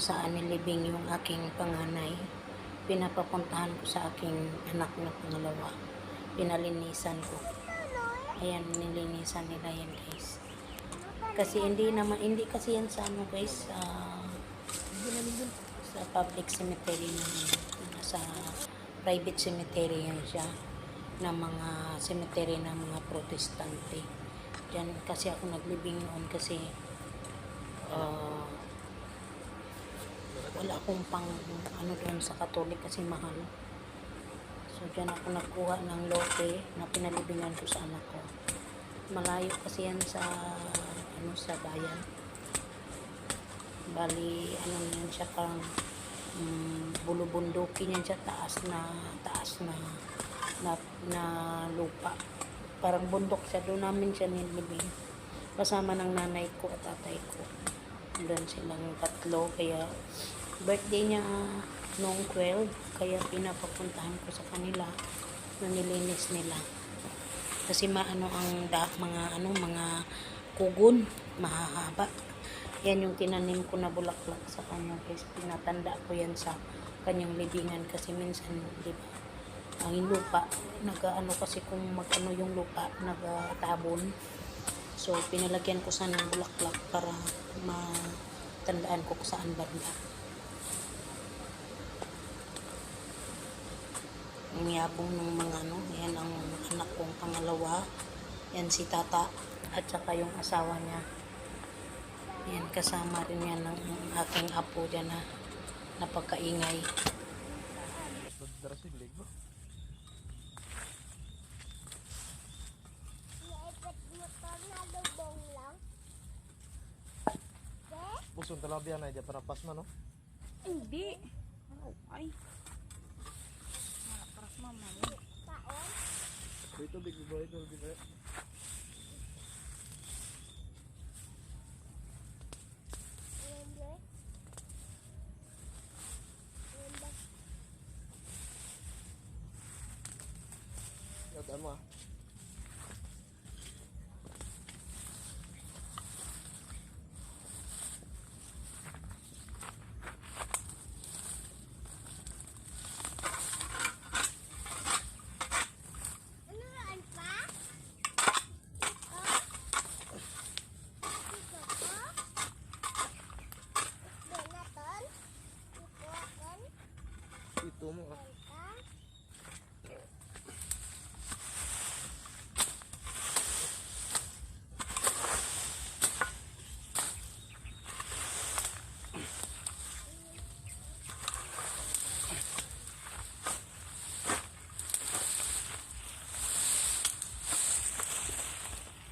saan nilibing yung aking panganay. Pinapapuntahan ko sa aking anak na pangalawa. Pinalinisan ko. Ayan, nilinisan nila yan guys. Kasi hindi naman, hindi kasi yan sa ano guys, sa, sa public cemetery naman. Sa private cemetery yan siya ng mga cemetery ng mga protestante. Diyan kasi ako naglibing noon kasi ah, wala akong pang ano doon sa katolik kasi mahal. So diyan ako nagkuha ng lote na pinalibingan ko sa anak ko. Malayo kasi yan sa ano sa bayan. Bali ano yan siya parang um, bulubundukin yan siya taas na taas na na, na lupa. Parang bundok siya. Doon namin siya nilibing. Kasama ng nanay ko at tatay ko. Doon silang tatlo. Kaya birthday niya noong 12. Kaya pinapapuntahan ko sa kanila na nilinis nila. Kasi maano ang da, mga ano mga kugon mahahaba. Yan yung tinanim ko na bulaklak sa kanya. Kasi pinatanda ko yan sa kanyang libingan kasi minsan, di ba, ang lupa, nag-ano kasi kung mag-ano yung lupa, nagtabon. So, pinalagyan ko sana ng bulaklak para matandaan ko kung saan banda. Ang yabong ng mga ano, yan ang anak kong pangalawa. Yan si tata at saka yung asawa niya. Yan, kasama rin yan ng aking apo dyan na napagkaingay. Darasig leg ba? Talaga yan ay di para pas man no. Hindi. Oh, ay. Mama. Ito big boy ito big boy. Hindi. Hindi. Yan mo ah. Ano yan pa? Ito mo ah.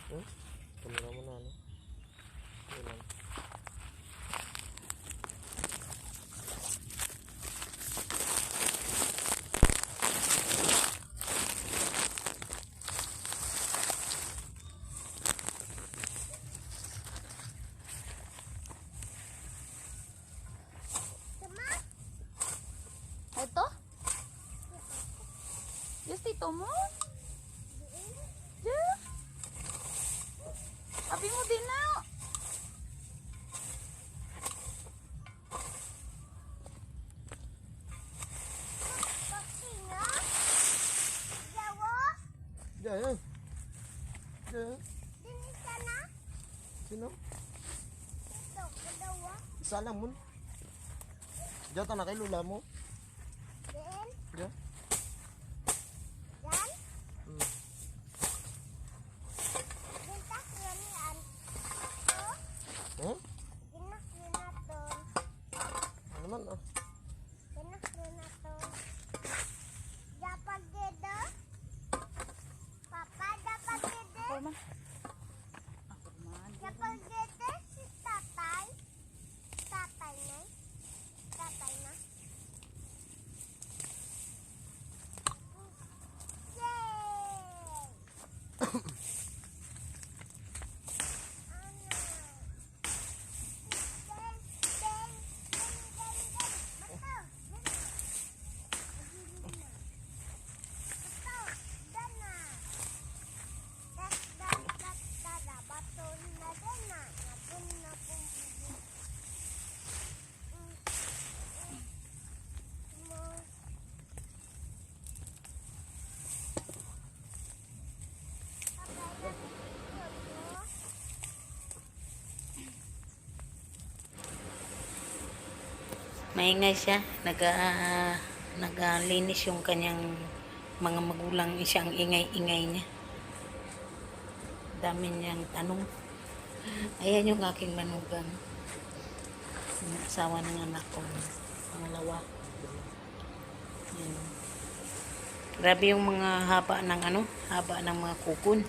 Hmm? Kamera mo na ano? Yan. Ito? Tito mo? Yeah. Sabi mo din na. Diyan yan. Diyan. Sino? Isa lang mo. Diyan ta na kay lula mo. Diyan. Hmm. Eh? Ano naman ah? Papa, dapat gede. Ako man. Ako man. Dapat gede si tatay. Tatay na. Tatay na. Maingay siya. Naga, naglinis yung kanyang mga magulang siyang ingay-ingay niya. Dami niyang tanong. Ayan yung aking manugang. Asawa ng anak ko. Pangalawa. Ayan. Grabe yung mga haba ng ano, haba ng mga kukun.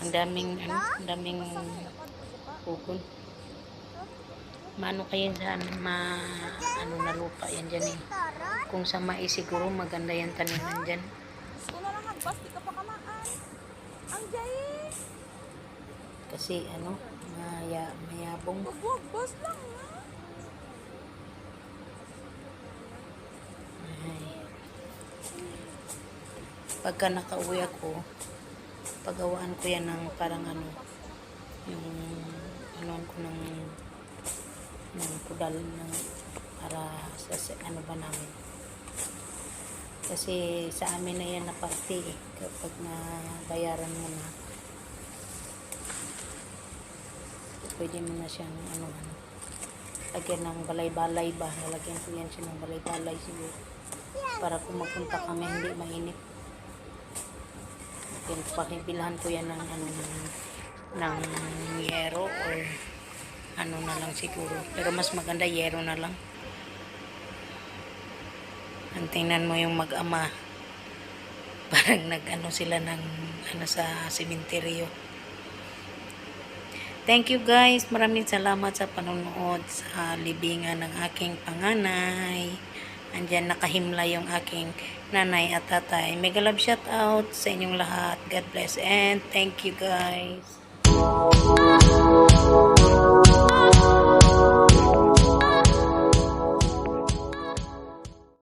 Ang daming ano, ang daming kukun. Mano kayo dyan, ma, ano na lupa yan dyan eh. Kung sa mais siguro maganda yung taniman dyan. Gusto na lang hagbas, di ka pa kamaan. Ang jay. Kasi ano, maya, mayabong. Hagbas lang na. Ay. Pagka nakauwi ako, pagawaan ko yan ng parang ano, yung anuan ko ng ng pudal ng para sa sa- ano ba namin. Kasi sa amin na yan na parte eh, kapag nabayaran mo na, pwede mo na siyang ano, ano, lagyan ng balay-balay ba, lalagyan ko yan siya ng balay-balay siguro para kung magpunta kami hindi mainit. Then, pakibilhan ko yan ng ano ng, ng yero or ano na lang siguro. Pero mas maganda yero na lang. Ang tingnan mo yung mag-ama. Parang nag-ano sila ng ano sa sementeryo. Thank you guys. Maraming salamat sa panonood sa libingan ng aking panganay. Andyan nakahimla yung aking nanay at tatay. Mega love shout out sa inyong lahat. God bless and thank you guys.